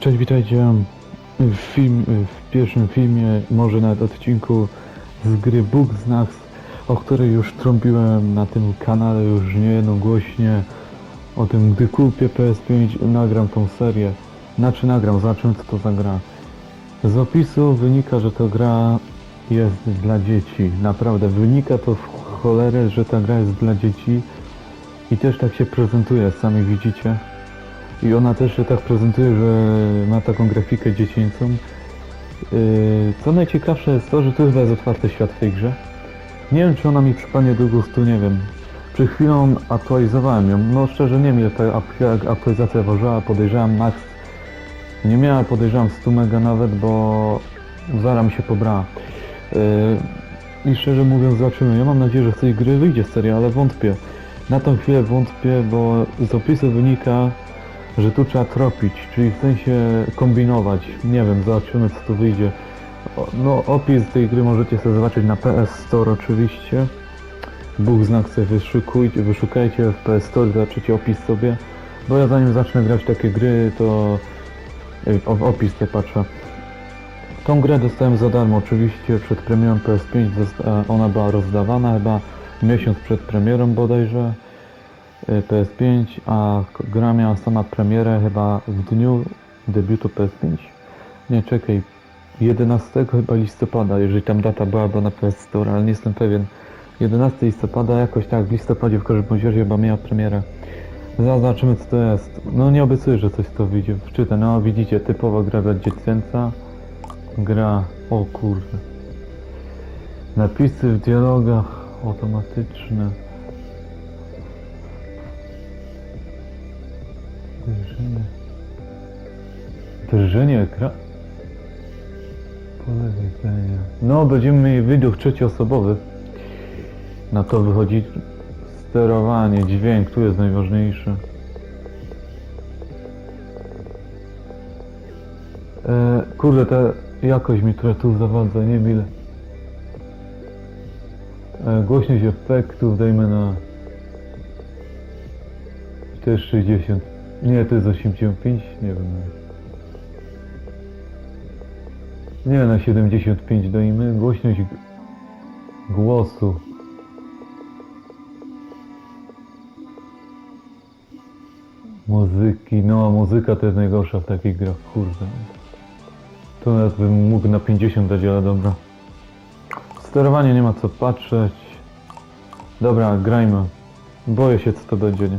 Cześć, witajcie w, film, w pierwszym filmie, może nawet odcinku z gry Bóg z nas, o której już trąbiłem na tym kanale już niejednogłośnie. O tym, gdy kupię PS5, nagram tą serię. Znaczy nagram, zobaczymy co to za gra. Z opisu wynika, że to gra jest dla dzieci. Naprawdę, wynika to w cholerę, że ta gra jest dla dzieci. I też tak się prezentuje, sami widzicie. I ona też się tak prezentuje, że ma taką grafikę dziecięcą. Yy, Co najciekawsze jest to, że to chyba jest otwarty świat w tej grze. Nie wiem, czy ona mi przypadnie do gustu, nie wiem. Przed chwilą aktualizowałem ją. No szczerze nie wiem, ile ta aktualizacja ważyła. Podejrzewam max. Nie miała, podejrzewam 100 mega nawet, bo zara mi się pobrała. Yy, I szczerze mówiąc, zobaczymy. Ja mam nadzieję, że z tej gry wyjdzie seria, ale wątpię. Na tą chwilę wątpię, bo z opisu wynika, że tu trzeba tropić, czyli w sensie kombinować. Nie wiem, zobaczymy co tu wyjdzie. No, opis tej gry możecie sobie zobaczyć na PS Store oczywiście. Bóg znak sobie wyszukujcie, wyszukajcie w PS Store, zobaczycie opis sobie. Bo ja zanim zacznę grać w takie gry, to y, o, opis sobie patrzę. Tą grę dostałem za darmo oczywiście przed premierą PS5, zosta- ona była rozdawana chyba miesiąc przed premierą bodajże PS5, a gra miała sama premierę chyba w dniu debiutu PS5. Nie, czekaj, 11 chyba listopada, jeżeli tam data była, na PS Store, ale nie jestem pewien. 11 listopada, jakoś tak, w listopadzie w każdym razie chyba miała premierę. Zaraz Zobaczymy co to jest. No nie obiecuję, że coś to wyjdzie. Wczytę, no widzicie, typowa gra dla dziecięca. Gra, o kurde. Napisy w dialogach automatyczne. Drżenie ekran. Pole widzenia. No, będziemy mieli widok trzecioosobowy. Na to wychodzi sterowanie, dźwięk, tu jest najważniejszy. E, kurde, ta jakość mi trochę tu zawadza, nie wiem ile. E, głośność efektów dajmy na... To jest 60. Nie, to jest 85, nie wiem. Nie, na 75 dajmy. Głośność głosu. Muzyki, no muzyka to jest najgorsza w takich grach, kurde. To nawet bym mógł na 50 dać, ale dobra. Sterowanie nie ma co patrzeć. Dobra, grajmy. Boję się co to będzie, nie?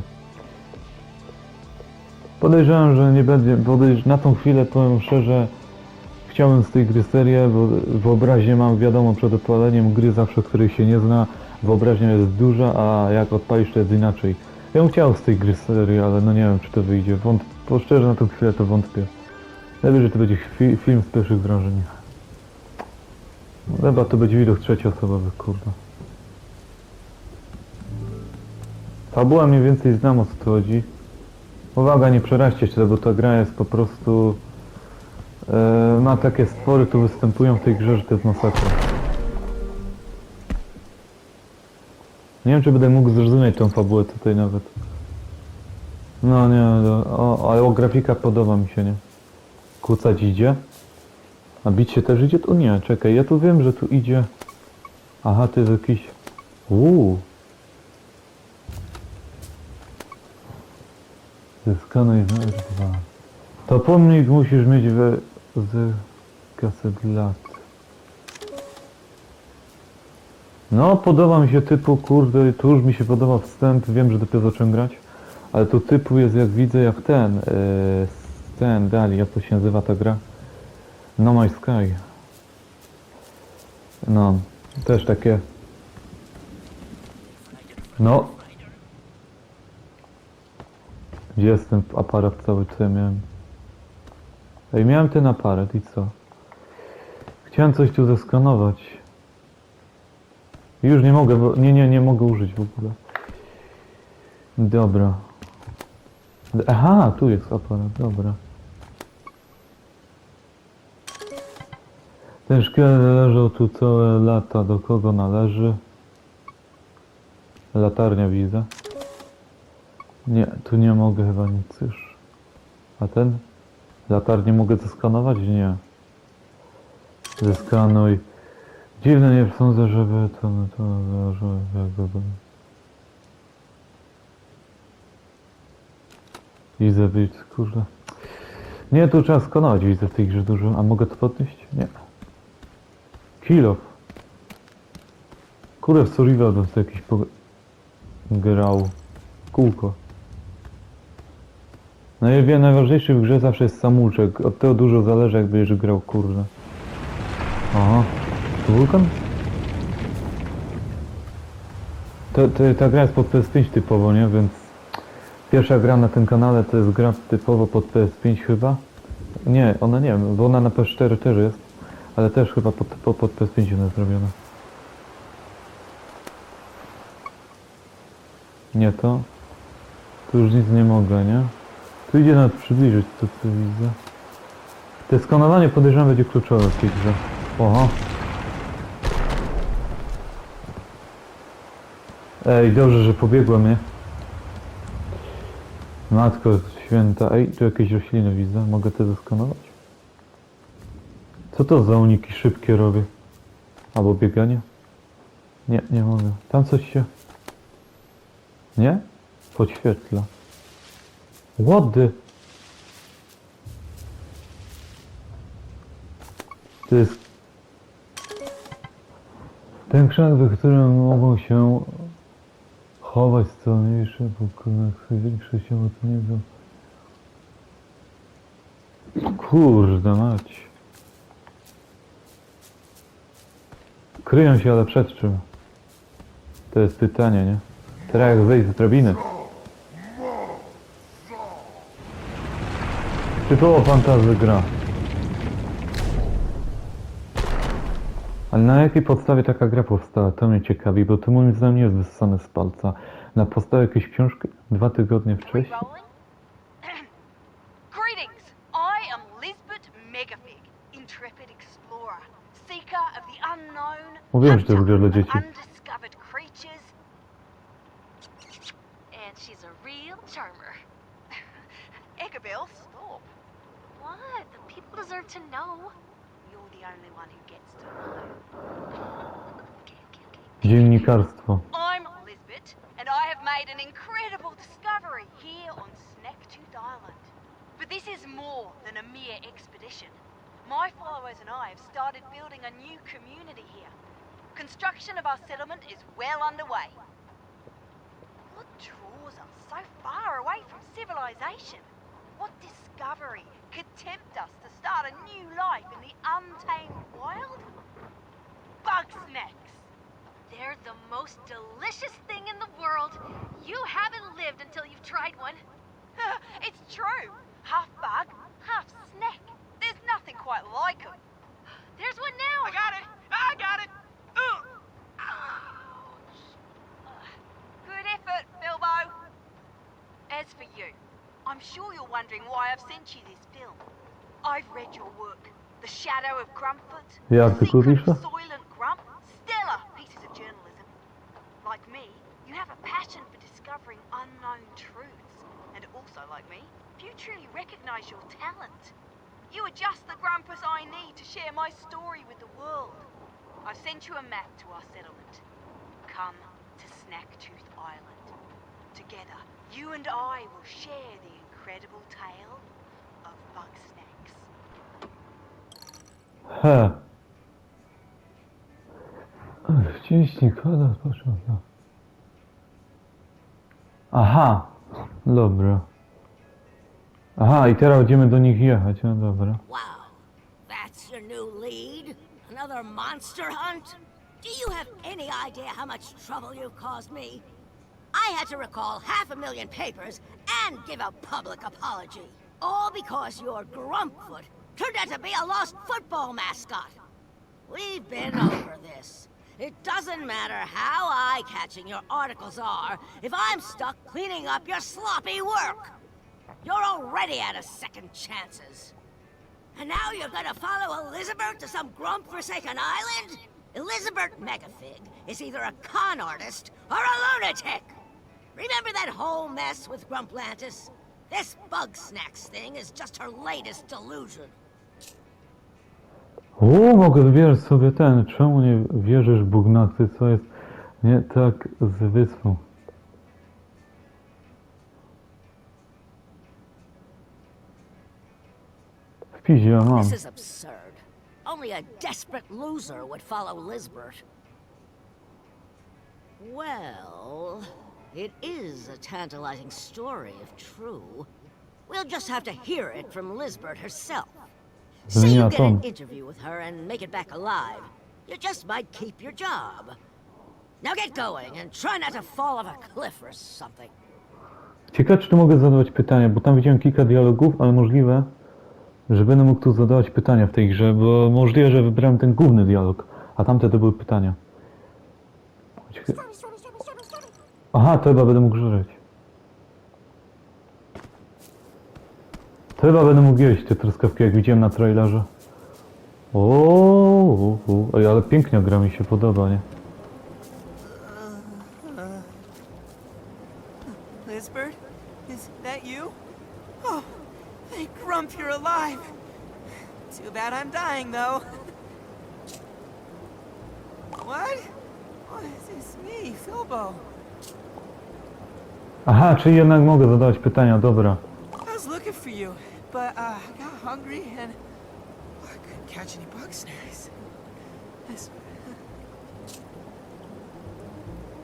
Podejrzewam, że nie będzie, podejrz... na tą chwilę powiem szczerze, chciałem z tej gry serię, bo wyobraźnię mam wiadomo przed odpaleniem gry zawsze, której się nie zna, wyobraźnia jest duża, a jak odpalisz to jest inaczej. Ja bym chciał z tej gry serię, ale no nie wiem czy to wyjdzie, Wąt... bo szczerze na tą chwilę to wątpię. Najwyżej to będzie fi film z pierwszych wrażeń. No, Chyba to będzie widok trzecioosobowy, kurde. Fabuła mniej więcej znam o co tu chodzi. Uwaga, nie przeraźcie się, bo ta gra jest po prostu... E, ma takie stwory, tu występują w tej grze, że to jest masakra. Nie wiem, czy będę mógł zrozumieć tą fabułę tutaj nawet. No nie, no, o, ale o grafika podoba mi się, nie? Kucać idzie. A bić się też idzie? Tu nie, czekaj, ja tu wiem, że tu idzie... Aha, to jest jakiś... Uuu. Zeskanuj z 2. To pomnik musisz mieć we... z kaset lat. No, podoba mi się typu, kurde, tu już mi się podoba wstęp, wiem, że dopiero zacząłem grać, ale tu typu jest, jak widzę, jak ten, yy, ten, dali, jak to się nazywa ta gra? No My Sky. No, też takie. No. Gdzie jest ten aparat cały, co miałem? Ej, miałem ten aparat i co? Chciałem coś tu zeskanować. Już nie mogę, bo... Nie, nie, nie mogę użyć w ogóle. Dobra. Aha, tu jest aparat, dobra. Ten szkielet leżał tu całe lata. Do kogo należy? Latarnia widzę. Nie, tu nie mogę chyba nic już. A ten? Latarnię mogę zeskanować? Nie. Zeskanuj. Dziwne, nie sądzę, żeby to... to że jakby... Widzę, widzę, kurde. Nie, tu trzeba skanować, widzę w tej grze dużo. A mogę to podnieść? Nie. Kilo. Kurde, w Survival sobie jakiś po... grał. Kółko. No i wiem, najważniejszy w grze zawsze jest samouczek. Od tego dużo zależy, jak będziesz grał, kurde. Aha. To wulkan? To, to, ta gra jest pod PS5 typowo, nie? Więc pierwsza gra na tym kanale to jest gra typowo pod PS5 chyba. Nie, ona nie wiem, bo ona na PS4 też jest, ale też chyba pod, pod, pod PS5 ona jest zrobiona. Nie to. Tu już nic nie mogę, nie? Tu idzie nawet przybliżyć to co widzę. Te skanowanie podejrzewam będzie kluczowe w tej grze. Oho. Ej, dobrze, że pobiegłem, nie? Matko święta. Ej, tu jakieś rośliny widzę. Mogę te zeskanować? Co to za uniki szybkie robię? Albo bieganie? Nie, nie mogę. Tam coś się... Nie? Podświetla. Łody! To jest... Ten krzak, w którym mogą się chować co mniejsze pokonań, większe się od niego. Kurde mać. Kryją się, ale przed czym? To jest pytanie, nie? Teraz jak zejść z drabiny. Typowo fantazy gra. Ale na jakiej podstawie taka gra powstała? To mnie ciekawi, bo to moim zdaniem nie jest wyssane z palca. Na podstawie jakiejś książki dwa tygodnie wcześniej? Greetings! I am Lisbeth Megafig, intrepid explorer, seeker of the unknown, Mówiłem, że to jest gra dla dzieci. My followers and I have started building a new community here. Construction of our settlement is well underway. What draws us so far away from civilization? What discovery could tempt us to start a new life in the untamed wild? Bug snacks! They're the most delicious thing in the world. You haven't lived until you've tried one. it's true. Half bug, half snack. There's nothing quite like them. There's one now. I got it. I got it. Ugh. Good effort, Bilbo. As for you, I'm sure you're wondering why I've sent you this film. I've read your work. The Shadow of Grumpfoot. Ja The artykuł Secret piszę? of Soylent Grump. Stellar pieces of journalism. Like me, you have a passion for discovering unknown truths. And also, like me, you truly recognize your talent. You are just the Grumpus I need to share my story with the world. I've sent you a map to our settlement. Come to Snacktooth Island. Together, you and I will share the incredible tale of bug snacks. He. Wciśnij koda, proszę. Aha. Dobra. Aha, i teraz będziemy do nich jechać, no dobra. Wow, that's your new lead? Another monster hunt? Do you have any idea how much trouble you've caused me? I had to recall half a million papers and give a public apology. All because your Grumpfoot turned out to be a lost football mascot. We've been over this. It doesn't matter how eye-catching your articles are if I'm stuck cleaning up your sloppy work. You're already out of second chances. And now you're gonna follow Elizabeth to some grump-forsaken island? Elizabeth Megafig is either a con artist or a lunatic! Remember that whole mess with Grumplantis? This bug snacks thing is just her latest delusion. O, mogę wybierać sobie ten. Czemu nie wierzysz Bugnacy, co jest nie tak z wyspą? W pizie ja mam. This is absurd. Only a desperate loser would follow Lisbert. Well, it is a tantalizing story if true. We'll just have to hear it from Lisbert herself. Say you get an interview with her and make it back alive. You just might keep your job. Now get going and try not to fall off a cliff or something. Ciekawe, czy tu mogę zadawać pytania, bo tam widziałem kilka dialogów, ale możliwe, że będę mógł tu zadawać pytania w tej grze, bo możliwe, że wybrałem ten główny dialog, a tamte to były pytania. Aha, to chyba będę mógł żreć. To chyba będę mógł jeść te truskawki, jak widziałem na trailerze. O, o, o, Ej, ale pięknie gra mi się podoba, nie? Too bad I'm dying, though. What? What is this me, Philbo? Aha, czyli jednak mogę zadawać pytania, dobra. I was looking for you, but uh, I got hungry and I couldn't catch any bug snares. This...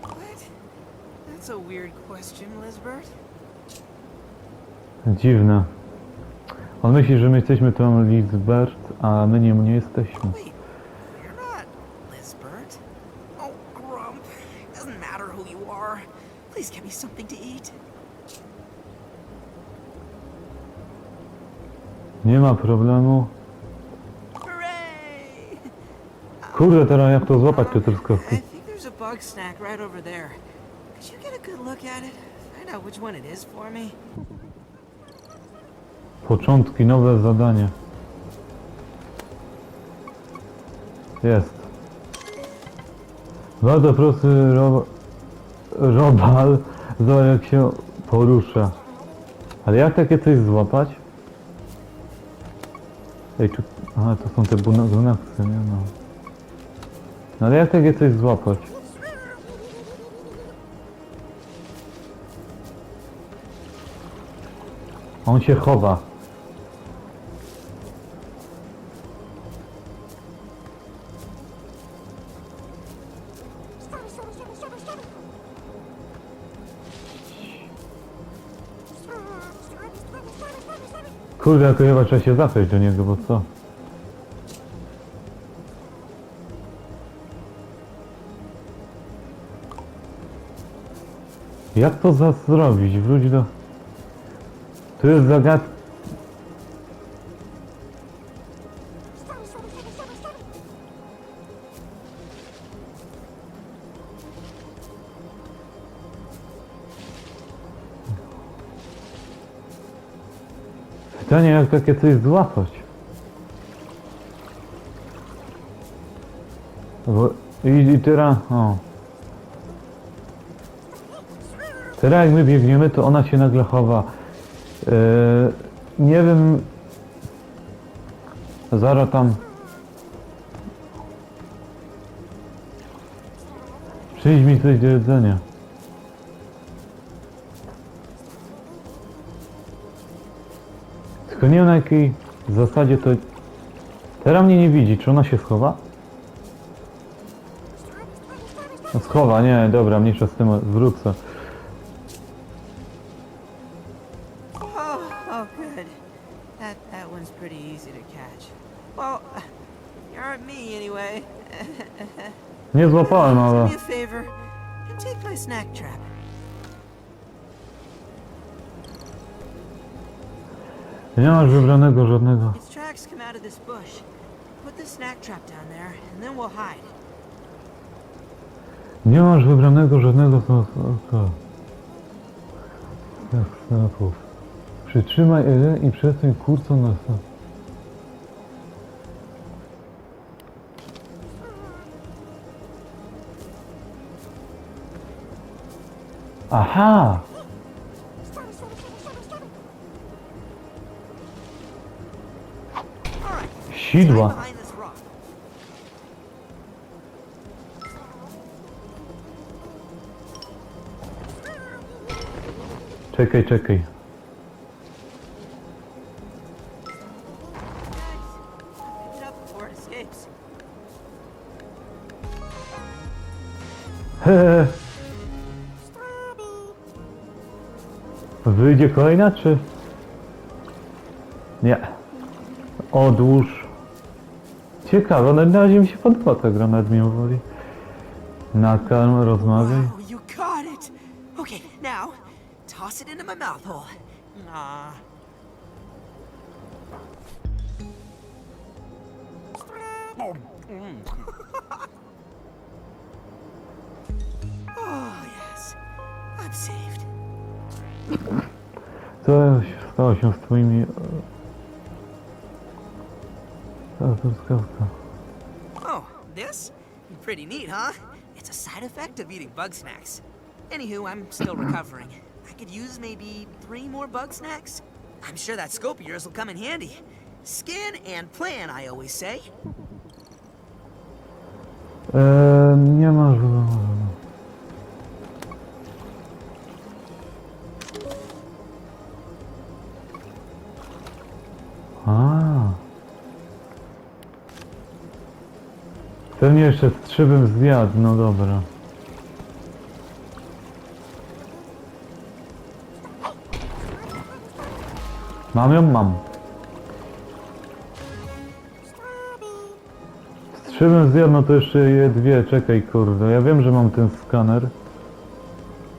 What? That's a weird question, Lisbert. Dziwne. On myśli, że my jesteśmy tą Lisbeth, a my nie, nie jesteśmy. Oh. Please get me something to eat. Nie ma problemu. Kurde, teraz jak to złapać te truskawki? Could you get a good look at it? Find out which one it is for me. Początki, nowe zadanie. Jest. Bardzo prosty ro, robal, zobacz jak się porusza. Ale jak takie coś złapać? Ej, tu... Aha, to są te bunaksy, nie no. No ale jak takie coś złapać? On się chowa. Kurde, jako chyba trzeba się zapiąć do niego, bo co? Jak to zrobić? Wróć do... Tu jest zagadka. Pytanie, jak takie coś złapać? Bo, i, I teraz, o. Teraz jak my biegniemy, to ona się nagle chowa. Yy, nie wiem... Zara tam... Przyjdź mi coś do jedzenia. Tylko nie wiem na jakiej zasadzie to... Teraz mnie nie widzi, czy ona się schowa? No schowa, nie, dobra, mniejsza z tym, wrócę. Nie złapałem, ale... Nie masz wybranego żadnego. Nie masz wybranego żadnego Jak snapów. Przytrzymaj jeden i przestań kurcą na snap. Aha! Sidła. Czekaj, czekaj. Hehe. Wyjdzie kolejna, czy... Nie. Odłóż. Ciekawe, ale na razie mi się podoba ta gra, nawet mimo woli. Nakarm, rozmawiaj. Aw. oh, yes. I'm saved. Co stało się z twoimi... Oh, this? Pretty neat, huh? It's a side effect of eating bug snacks. Anywho, I'm still recovering. I could use maybe three more bug snacks. I'm sure that scope of yours will come in handy. Skin and plan, I always say. Eee, nie masz... A. Pewnie jeszcze z trzy bym zjadł, no dobra. Mam ją? Mam. Z trzy bym zjadł, no to jeszcze je dwie, czekaj kurde. Ja wiem, że mam ten skaner.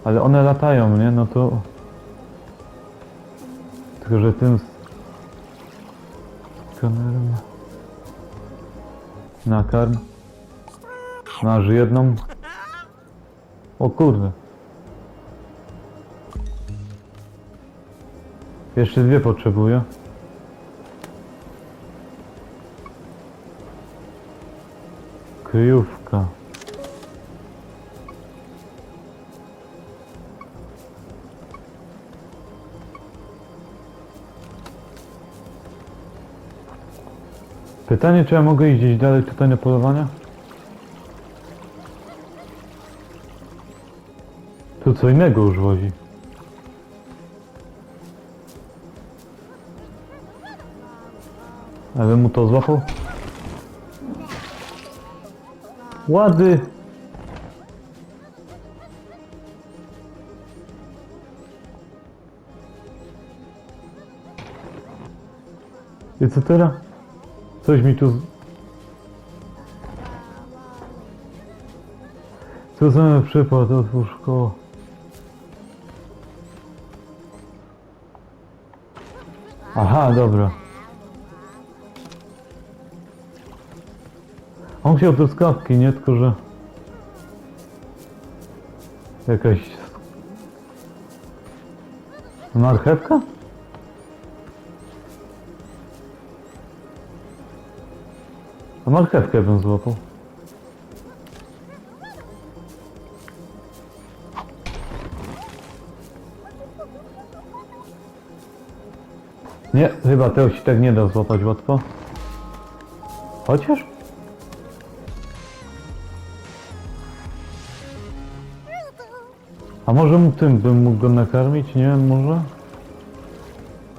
Ale one latają, nie? No to... Tylko, że tym skanerem... Nakarm. Masz jedną. O kurde. Jeszcze dwie potrzebuję. Kryjówka. Pytanie, czy ja mogę iść gdzieś dalej tutaj na polowania? Tu co innego już wozi. Ale mu to złapał? Łady! I co teraz? Coś mi tu... Co za przypad, otwórz koło. Aha, dobra. On chciał truskawki, nie? Tylko, że... Jakaś... Marchewka? A marchewkę bym złapał. Nie, chyba tego się tak nie da złapać łatwo. Chociaż? A może mu tym bym mógł go nakarmić? Nie wiem, może?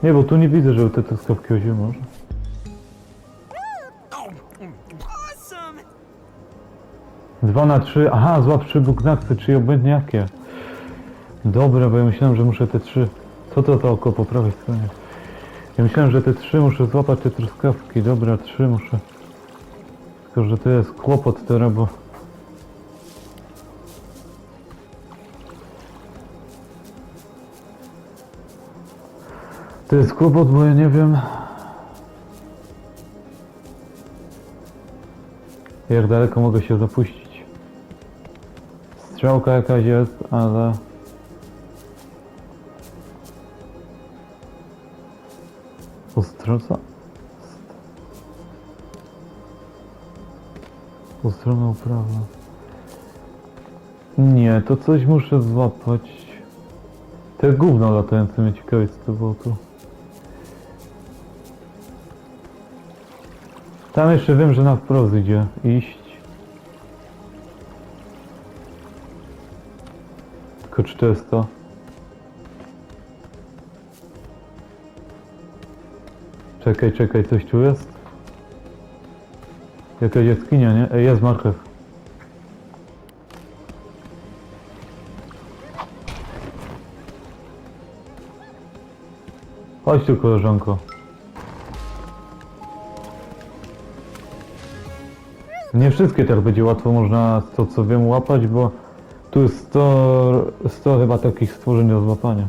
Nie, bo tu nie widzę, żeby te truskawki chodziły może. Dwa na trzy. Aha, złap trzy bugnaksy, czyli obojętnie jakie. Dobra, bo ja myślałem, że muszę te trzy... Co to to oko po prawej stronie? Ja myślałem, że te trzy muszę złapać te truskawki. Dobra, trzy muszę. Tylko, że to jest kłopot teraz, bo... To jest kłopot, bo ja nie wiem... Jak daleko mogę się zapuścić? Strzałka jakaś jest, ale... Ostroca? Postrona prawa. Nie, to coś muszę złapać. Te gówno latające mnie ciekawi to było tu. Tam jeszcze wiem, że na wprost idzie iść. Tylko czy to jest to? Czekaj, czekaj, coś tu jest? Jakaś jaskinia, nie? Ej, jest marchew. Chodź tu, koleżanko. Nie wszystkie tak będzie łatwo można z to co wiem łapać, bo tu jest 100, 100 chyba takich stworzeń do złapania.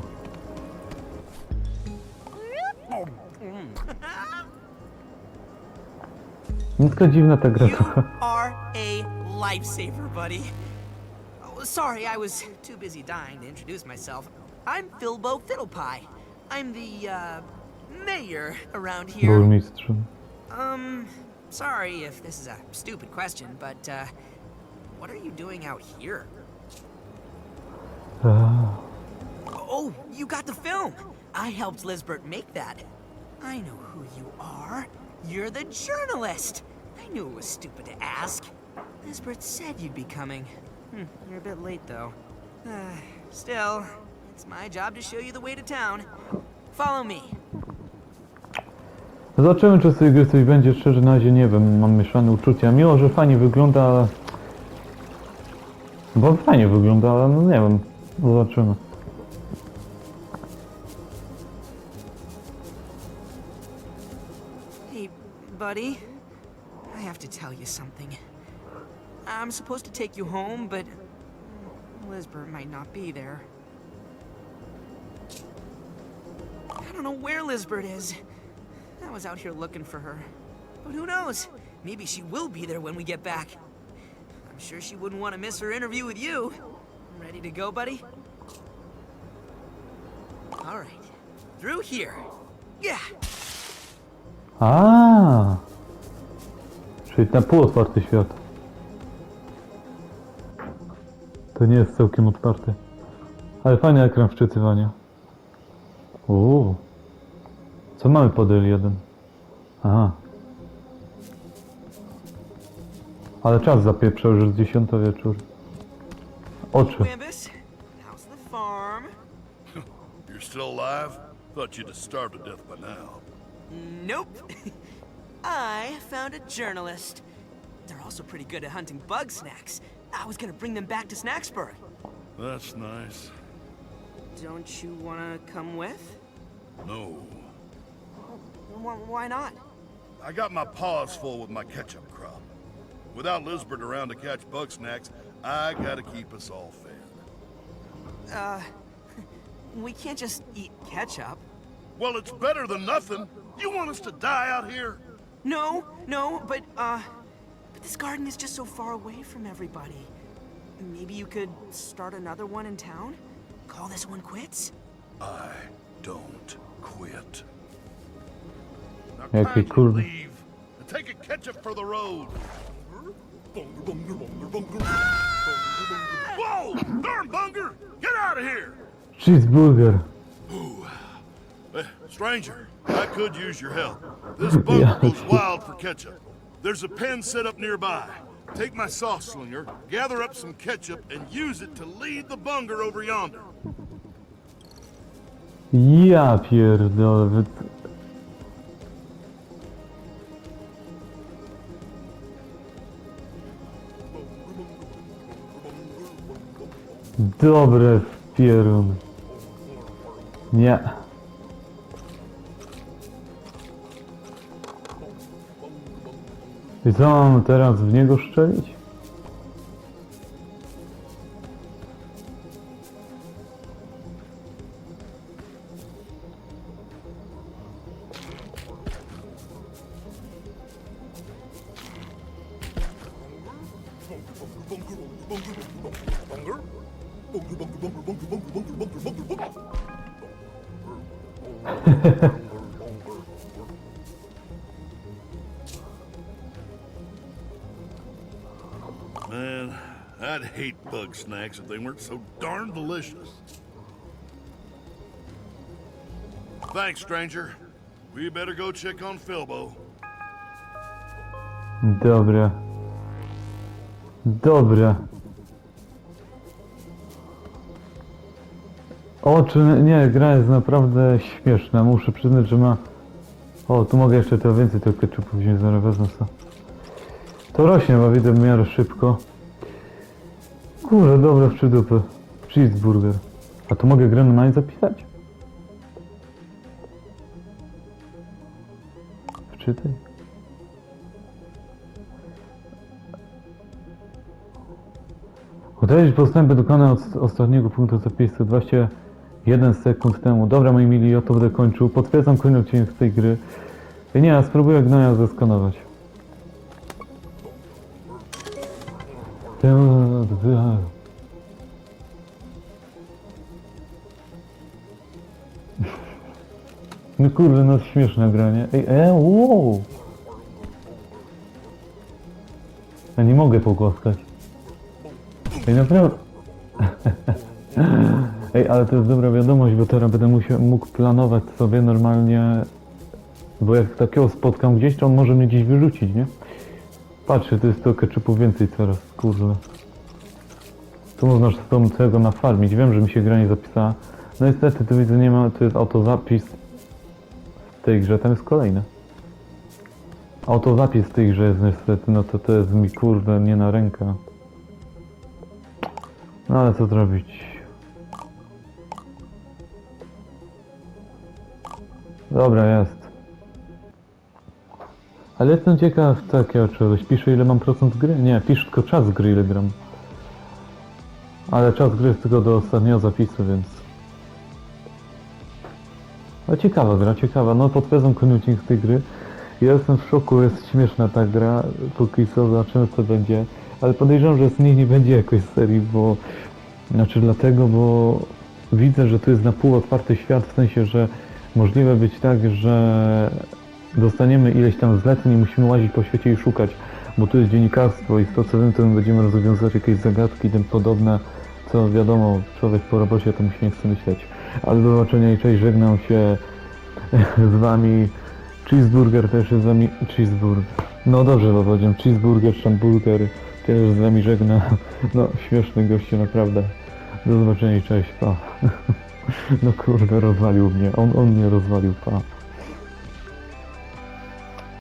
Nitka dziwna ta gra trochę. are a lifesaver, buddy. Oh, sorry, I was too busy dying to introduce myself. I'm Philbo Fiddlepie. I'm the, uh, mayor around here. Burmistrzem. Um, sorry if this is a stupid question, but, uh, what are you doing out here? Oh, you got the film! I helped Lisbert make that. I know who you are. You're the journalist! I knew it was stupid to ask. Lisbert said you'd be coming. Hmm, you're a bit late, though. Uh, still, it's my job to show you the way to town. Follow me. Zobaczymy czy z tej gry coś będzie, szczerze na razie nie wiem, mam mieszane uczucia. Miło, że fajnie wygląda, ale... Bo fajnie wygląda, ale no nie wiem. Zobaczymy. Hey, buddy. I have to tell you something. I'm supposed to take you home, but Lisbert might not be there. I don't know where Lisbert is. I was out here looking for her. But who knows? Maybe she will be there when we get back. I'm sure she wouldn't want to miss her interview with you. Ready to go, buddy? Through here. Yeah. A, Czyli ten półotwarty świat. To nie jest całkiem otwarty. Ale fajny ekran wczytywania. Uuu. Co mamy pod L1? Aha. Ale czas zapieprzał, już jest 10 wieczór. Oczy. You're still alive? Thought you'd have starved to death by now. Nope. I found a journalist. They're also pretty good at hunting bug snacks. I was gonna bring them back to Snacksburg. That's nice. Don't you wanna come with? No. Wh- Why not? I got my paws full with my ketchup crop. Without Lisbert around to catch bug snacks, I gotta keep us all fed. Uh, we can't just eat ketchup. Well, it's better than nothing. You want us to die out here? No, no, but, uh, but this garden is just so far away from everybody. Maybe you could start another one in town? Call this one quits? I don't quit. Now Jaki kindly kurwa. leave and take a ketchup for the road. Whoa! Darn bunger! Get out of here! Cheeseburger. Eh, stranger, I could use your help. This bunker goes wild for ketchup. There's a pen set up nearby. Take my sauce slinger, gather up some ketchup, and use it to lead the bunger over yonder. Ja pierdolę. Dobre w pierun. Nie. I co mam teraz w niego szczelić? Snacks if they weren't so darn delicious. Thanks, stranger. We better go check on Philbo. Dobra. Dobra. O, czy nie, gra jest naprawdę śmieszna. Muszę przyznać, że ma... O, tu mogę jeszcze to więcej tego ketchupu wziąć, zaraz wezmę sobie. To rośnie, bo widzę w miarę szybko. Kurde, dobra w przydupy. Cheeseburger. A tu mogę grę normalnie zapisać? Wczytaj. Udajesz postępy dokonane od ostatniego punktu zapisu 21 sekund temu. Dobra moi mili, ja to będę kończył. Potwierdzam z tej gry. Nie, ja spróbuję gnoja zeskanować. No kurde, no śmieszne granie. Ej, e, wow! Ja nie mogę pogłaskać. Ej, naprawdę. Ej, ale to jest dobra wiadomość, bo teraz będę musiał, mógł planować sobie normalnie, bo jak takiego spotkam gdzieś, to on może mnie gdzieś wyrzucić, nie? Patrzcie, to jest to ketchupu więcej coraz, kurde. Tu można z tą tego nafarmić. Wiem, że mi się gra nie zapisała. No niestety, tu widzę, nie ma, tu jest autozapis w tej grze, tam jest kolejne. Autozapis w tej grze jest niestety, no to to jest mi kurde nie na rękę. No ale co zrobić? Dobra, jest. Ale jestem ciekaw takiego czegoś. Piszę ile mam procent gry? Nie, piszę tylko czas gry ile gram. Ale czas gry jest tylko do ostatniego zapisu, więc... No ciekawa gra, ciekawa. No potwierdzam z tej gry. Ja jestem w szoku, jest śmieszna ta gra. Póki co zobaczymy co będzie. Ale podejrzewam, że z niej nie będzie jakoś serii, bo... Znaczy dlatego, bo widzę, że tu jest na pół otwarty świat, w sensie, że możliwe być tak, że dostaniemy ileś tam zleceń i musimy łazić po świecie i szukać, bo tu jest dziennikarstwo i z my będziemy rozwiązywać jakieś zagadki i tym podobne, co wiadomo, człowiek po robocie to musi nie chce myśleć. Ale do zobaczenia i cześć, żegnam się z wami. Cheeseburger też jest z wami. Cheeseburger. No dobrze, bo powiedziałem cheeseburger, szamburger. Też z wami żegna. No, śmieszny goście, naprawdę. Do zobaczenia i cześć, pa. No kurde, rozwalił mnie. On, on mnie rozwalił, pa.